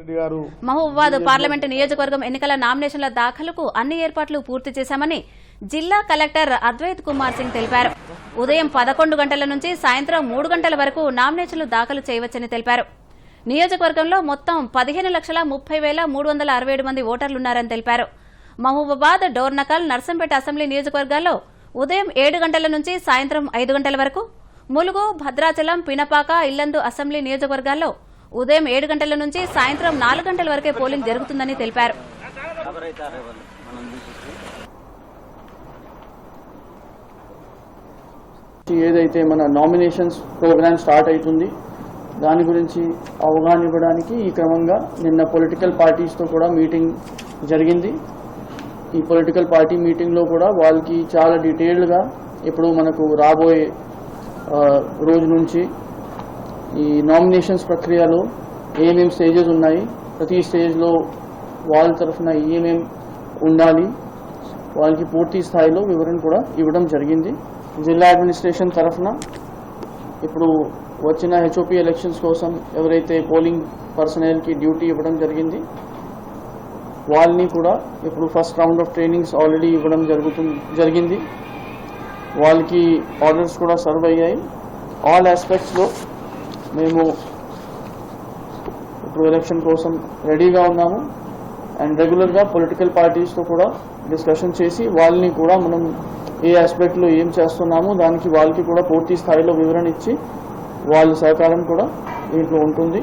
రెడ్డి గారు మహబూబాబాద్ పార్లమెంటు నియోజకవర్గం ఎన్నికల నామినేషన్ల దాఖలుకు అన్ని ఏర్పాట్లు పూర్తి చేశామని జిల్లా కలెక్టర్ అద్వైత్ కుమార్ సింగ్ తెలిపారు. ఉదయం పదకొండు గంటల నుంచి సాయంత్రం మూడు గంటల వరకు నామినేషన్లు దాఖలు చేయవచ్చని తెలిపారు. నియోజకవర్గంలో మొత్తం పదిహేను లక్షల ముప్పై వేల మూడు వందల అరవై ఏడు మంది ఓటర్లున్నారని తెలిపారు. మహబూబాబాద్ డోర్నకల్ నర్సంపేట అసెంబ్లీ నియోజకవర్గాల్లో ఉదయం ఏడు గంటల నుంచి సాయంత్రం ఐదు గంటల వరకు ములుగు భద్రాచలం పినపాక ఇల్లందు అసెంబ్లీ నియోజకవర్గాల్లో ఉదయం ఏడు గంటల నుంచి సాయంత్రం నాలుగు గంటల వరకే పోలింగ్ జరుగుతుందని తెలిపారు. ఏదైతే మన నామినేషన్స్ ప్రోగ్రామ్ స్టార్ట్ అవుతుంది దాని గురించి అవగాహన ఇవ్వడానికి ఈ క్రమంగా నిన్న పొలిటికల్ పార్టీస్తో కూడా మీటింగ్ జరిగింది. ఈ పొలిటికల్ పార్టీ మీటింగ్లో కూడా వాళ్ళకి చాలా డీటెయిల్డ్గా ఇప్పుడు మనకు రాబోయే రోజు నుంచి ఈ నామినేషన్స్ ప్రక్రియలో ఏమేమి స్టేజెస్ ఉన్నాయి ప్రతి స్టేజ్లో వాళ్ళ తరఫున ఏమేం ఉండాలి వాళ్ళకి పూర్తి స్థాయిలో వివరణ కూడా ఇవ్వడం జరిగింది. జిల్లా అడ్మినిస్ట్రేషన్ తరఫున ఇప్పుడు వచ్చిన హెచ్ఓపి ఎలక్షన్స్ కోసం ఎవరైతే పోలింగ్ పర్సనల్కి డ్యూటీ ఇవ్వడం జరిగింది వాళ్ళని కూడా ఇప్పుడు first round of trainings already ఇవ్వడం జరుగుతుంది జరిగింది. వాళ్ళకి ఆర్డర్స్ కూడా సర్వ్ అయ్యాయి. ఆల్ ఆస్పెక్ట్స్లో మేము ఇప్పుడు ఎలక్షన్ కోసం రెడీగా ఉన్నాము. అండ్ రెగ్యులర్గా పొలిటికల్ పార్టీస్తో కూడా డిస్కషన్ చేసి వాళ్ళని కూడా మనం ఏ ఆస్పెక్ట్లో ఏం చేస్తున్నామో దానికి వాళ్ళకి కూడా పూర్తి స్థాయిలో వివరణ ఇచ్చి వాళ్ళ సహకారం కూడా దీంట్లో ఉంటుంది.